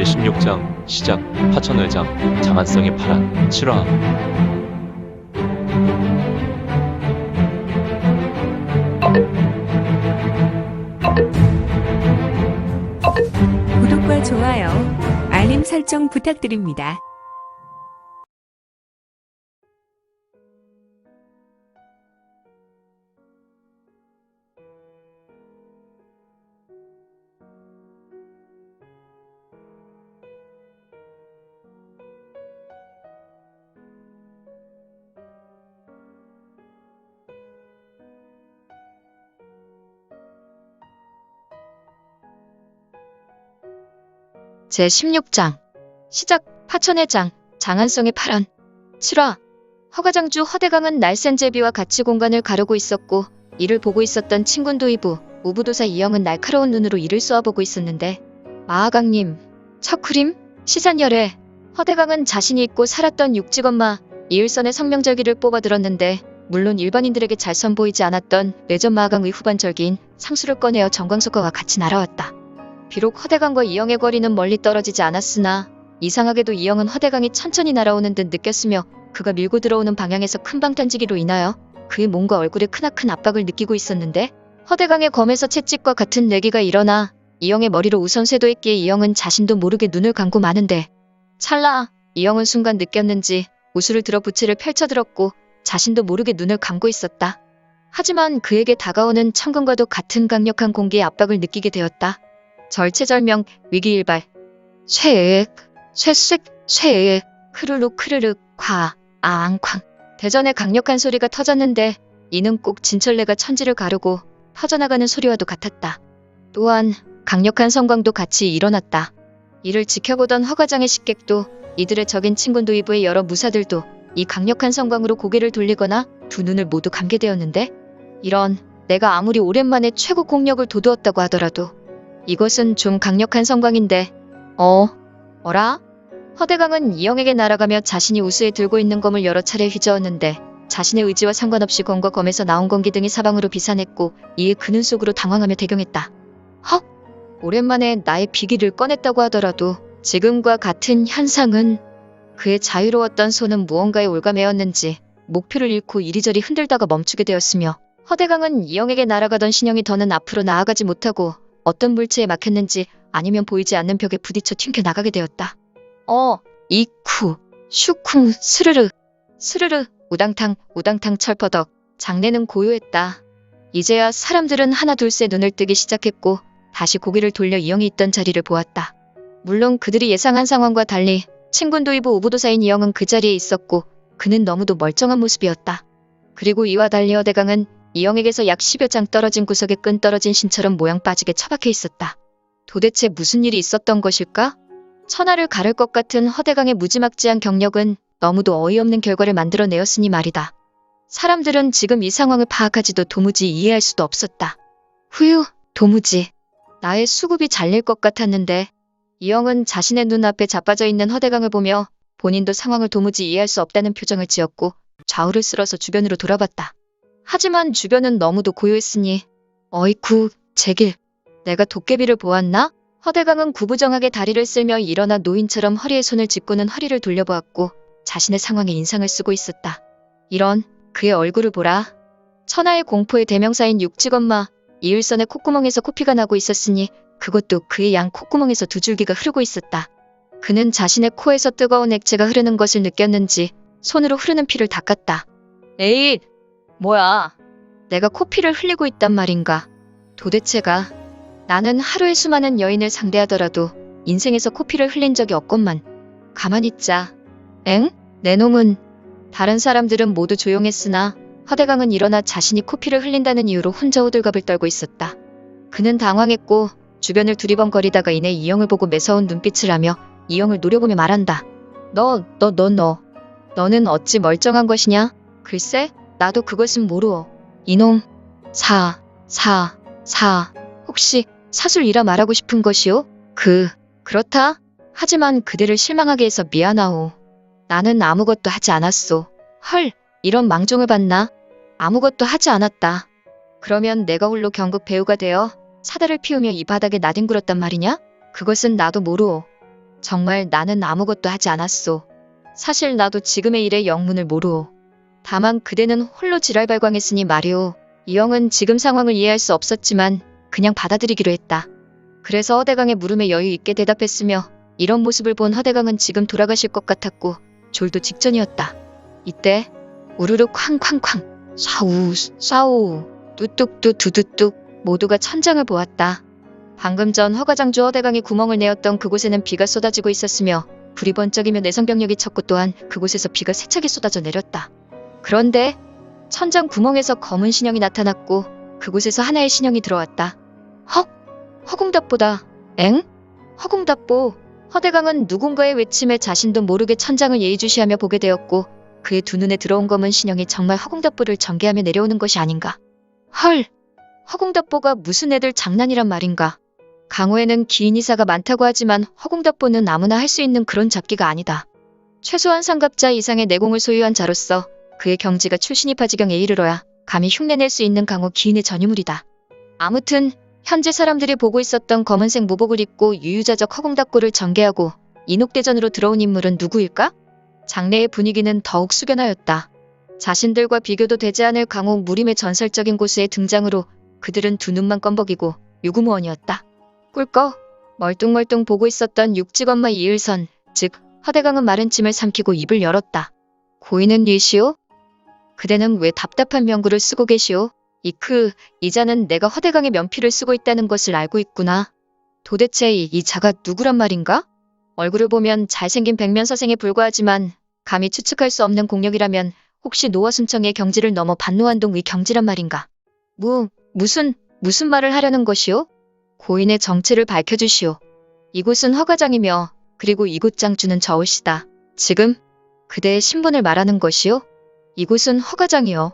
제16장 시작 화천회장 장안성의 파란 7화 구독과 좋아요, 알림 설정 부탁드립니다. 제16장 시작 파천의 장 장안성의 파란 7화 허가장주 허대강은 날쌘 제비와 같이 공간을 가르고 있었고 이를 보고 있었던 친군도이부 우부도사 이영은 날카로운 눈으로 이를 쏘아보고 있었는데 마하강님 척크림 시산열애 허대강은 자신이 있고 살았던 육직엄마 이을선의 성명절기를 뽑아들었는데 물론 일반인들에게 잘 선보이지 않았던 내전 마하강의 후반절기인 상수를 꺼내어 정광석과가 같이 날아왔다. 비록 허대강과 이영의 거리는 멀리 떨어지지 않았으나 이상하게도 이영은 허대강이 천천히 날아오는 듯 느꼈으며 그가 밀고 들어오는 방향에서 큰 방탄지기로 인하여 그의 몸과 얼굴에 크나큰 압박을 느끼고 있었는데 허대강의 검에서 채찍과 같은 내기가 일어나 이영의 머리로 우선 쇄도했기에 이영은 자신도 모르게 눈을 감고 마는데 찰나 이영은 순간 느꼈는지 우수를 들어 부채를 펼쳐들었고 자신도 모르게 눈을 감고 있었다. 하지만 그에게 다가오는 천근과도 같은 강력한 공기의 압박을 느끼게 되었다. 절체절명 위기일발 쇠액 쇠쇠 쇠액 크르륵 크르륵 과 앙쾅 대전의 강력한 소리가 터졌는데 이는 꼭 진철레가 천지를 가르고 퍼져나가는 소리와도 같았다. 또한 강력한 성광도 같이 일어났다. 이를 지켜보던 허가장의 식객도 이들의 적인 친군도 이부의 여러 무사들도 이 강력한 성광으로 고개를 돌리거나 두 눈을 모두 감게 되었는데 이런 내가 아무리 오랜만에 최고 공력을 돋우었다고 하더라도 이것은 좀 강력한 성광인데. 어? 어라? 허대강은 이영에게 날아가며 자신이 우수에 들고 있는 검을 여러 차례 휘저었는데 자신의 의지와 상관없이 검과 검에서 나온 공기 등이 사방으로 비산했고 이에 그는 속으로 당황하며 대경했다. 헉? 오랜만에 나의 비기를 꺼냈다고 하더라도 지금과 같은 현상은 그의 자유로웠던 손은 무언가에 올가매었는지 목표를 잃고 이리저리 흔들다가 멈추게 되었으며 허대강은 이영에게 날아가던 신형이 더는 앞으로 나아가지 못하고 어떤 물체에 막혔는지 아니면 보이지 않는 벽에 부딪혀 튕겨 나가게 되었다. 어, 이쿠, 슈쿵, 스르르, 스르르, 우당탕, 우당탕 철퍼덕, 장내는 고요했다. 이제야 사람들은 하나 둘새 눈을 뜨기 시작했고 다시 고개를 돌려 이영이 있던 자리를 보았다. 물론 그들이 예상한 상황과 달리 친군도이부 우부도사인 이영은 그 자리에 있었고 그는 너무도 멀쩡한 모습이었다. 그리고 이와 달리 어대강은 이영에게서 약 10여 장 떨어진 구석에 끈 떨어진 신처럼 모양 빠지게 처박혀 있었다. 도대체 무슨 일이 있었던 것일까? 천하를 가를 것 같은 허대강의 무지막지한 경력은 너무도 어이없는 결과를 만들어내었으니 말이다. 사람들은 지금 이 상황을 파악하지도 도무지 이해할 수도 없었다. 후유, 도무지. 나의 수급이 잘릴 것 같았는데 이영은 자신의 눈앞에 자빠져 있는 허대강을 보며 본인도 상황을 도무지 이해할 수 없다는 표정을 지었고 좌우를 쓸어서 주변으로 돌아봤다. 하지만 주변은 너무도 고요했으니 어이쿠 제길 내가 도깨비를 보았나? 허대강은 구부정하게 다리를 쓸며 일어나 노인처럼 허리에 손을 짚고는 허리를 돌려보았고 자신의 상황에 인상을 쓰고 있었다. 이런 그의 얼굴을 보라. 천하의 공포의 대명사인 육직엄마 이을선의 콧구멍에서 코피가 나고 있었으니 그것도 그의 양 콧구멍에서 두 줄기가 흐르고 있었다. 그는 자신의 코에서 뜨거운 액체가 흐르는 것을 느꼈는지 손으로 흐르는 피를 닦았다. 에이, 뭐야. 내가 코피를 흘리고 있단 말인가. 도대체가 나는 하루에 수많은 여인을 상대하더라도 인생에서 코피를 흘린 적이 없건만. 가만히 있자. 엥? 내 놈은 다른 사람들은 모두 조용했으나 허대강은 일어나 자신이 코피를 흘린다는 이유로 혼자 호들갑을 떨고 있었다. 그는 당황했고 주변을 두리번거리다가 이내 이영을 보고 매서운 눈빛을 하며 이영을 노려보며 말한다. 너, 너, 너, 너. 너는 어찌 멀쩡한 것이냐? 글쎄, 나도 그것은 모르어. 이놈. 사, 사, 사. 혹시 사술이라 말하고 싶은 것이오? 그, 그렇다. 하지만 그대를 실망하게 해서 미안하오. 나는 아무것도 하지 않았소. 헐, 이런 망종을 봤나? 아무것도 하지 않았다. 그러면 내가 홀로 경극 배우가 되어 사다를 피우며 이 바닥에 나뒹굴었단 말이냐? 그것은 나도 모르오. 정말 나는 아무것도 하지 않았소. 사실 나도 지금의 일에 영문을 모르오. 다만 그대는 홀로 지랄발광했으니 말이오. 이영은 지금 상황을 이해할 수 없었지만 그냥 받아들이기로 했다. 그래서 허대강의 물음에 여유 있게 대답했으며 이런 모습을 본 허대강은 지금 돌아가실 것 같았고 졸도 직전이었다. 이때 우르르 쾅쾅쾅 사우 사우 뚜뚝뚜 두두뚝 모두가 천장을 보았다. 방금 전 허가장주 허대강이 구멍을 내었던 그곳에는 비가 쏟아지고 있었으며 불이 번쩍이며 내성병력이 쳤고 또한 그곳에서 비가 세차게 쏟아져 내렸다. 그런데 천장 구멍에서 검은 신형이 나타났고 그곳에서 하나의 신형이 들어왔다. 헉! 허공답보다 엥? 허공답보 허대강은 누군가의 외침에 자신도 모르게 천장을 예의주시하며 보게 되었고 그의 두 눈에 들어온 검은 신형이 정말 허공답보를 전개하며 내려오는 것이 아닌가. 헐! 허공답보가 무슨 애들 장난이란 말인가. 강호에는 기인 이사가 많다고 하지만 허공답보는 아무나 할 수 있는 그런 잡기가 아니다. 최소한 상갑자 이상의 내공을 소유한 자로서 그의 경지가 출신이 파 지경에 이르러야 감히 흉내낼 수 있는 강호 기인의 전유물이다. 아무튼 현재 사람들이 보고 있었던 검은색 무복을 입고 유유자적 허공답고를 전개하고 인옥대전으로 들어온 인물은 누구일까? 장래의 분위기는 더욱 숙연하였다. 자신들과 비교도 되지 않을 강호 무림의 전설적인 고수의 등장으로 그들은 두 눈만 껌벅이고 유구무원이었다. 꿀꺽 멀뚱멀뚱 보고 있었던 육직엄마 이을선 즉 허대강은 마른 침을 삼키고 입을 열었다. 고인은 니시오? 그대는 왜 답답한 명구를 쓰고 계시오? 이크, 이자는 내가 허대강의 면피를 쓰고 있다는 것을 알고 있구나. 도대체 이, 이 자가 누구란 말인가? 얼굴을 보면 잘생긴 백면 서생에 불과하지만 감히 추측할 수 없는 공력이라면 혹시 노화순청의 경지를 넘어 반노한동의 경지란 말인가? 무, 무슨, 무슨 말을 하려는 것이오? 고인의 정체를 밝혀주시오. 이곳은 허가장이며 그리고 이곳 장주는 저울시다. 지금 그대의 신분을 말하는 것이오? 이곳은 허가장이요.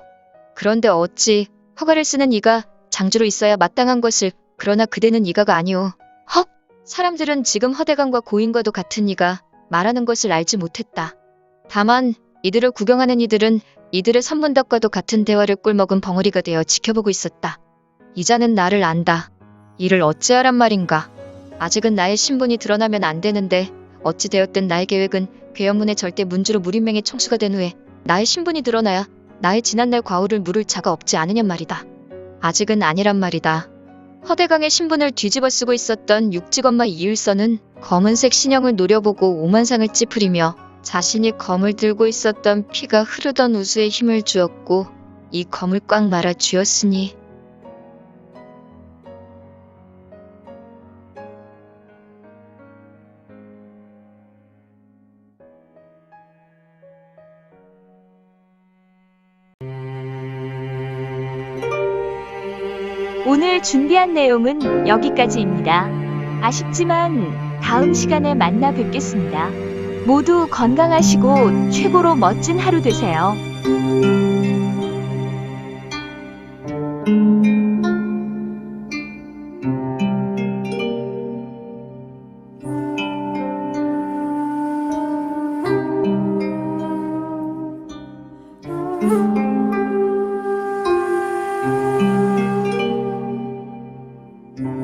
그런데 어찌 허가를 쓰는 이가 장주로 있어야 마땅한 것을 그러나 그대는 이가가 아니오. 헉! 사람들은 지금 허대강과 고인과도 같은 이가 말하는 것을 알지 못했다. 다만 이들을 구경하는 이들은 이들의 선문답과도 같은 대화를 꿀먹은 벙어리가 되어 지켜보고 있었다. 이자는 나를 안다. 이를 어찌하란 말인가. 아직은 나의 신분이 드러나면 안 되는데 어찌 되었든 나의 계획은 괴연문의 절대 문주로 무림맹의 총수가 된 후에 나의 신분이 드러나야 나의 지난날 과오를 물을 자가 없지 않으냔 말이다. 아직은 아니란 말이다. 허대강의 신분을 뒤집어 쓰고 있었던 육직엄마 이을선은 검은색 신형을 노려보고 오만상을 찌푸리며 자신이 검을 들고 있었던 피가 흐르던 우수에 힘을 주었고 이 검을 꽉 말아 쥐었으니 오늘 준비한 내용은 여기까지입니다. 아쉽지만 다음 시간에 만나 뵙겠습니다. 모두 건강하시고 최고로 멋진 하루 되세요.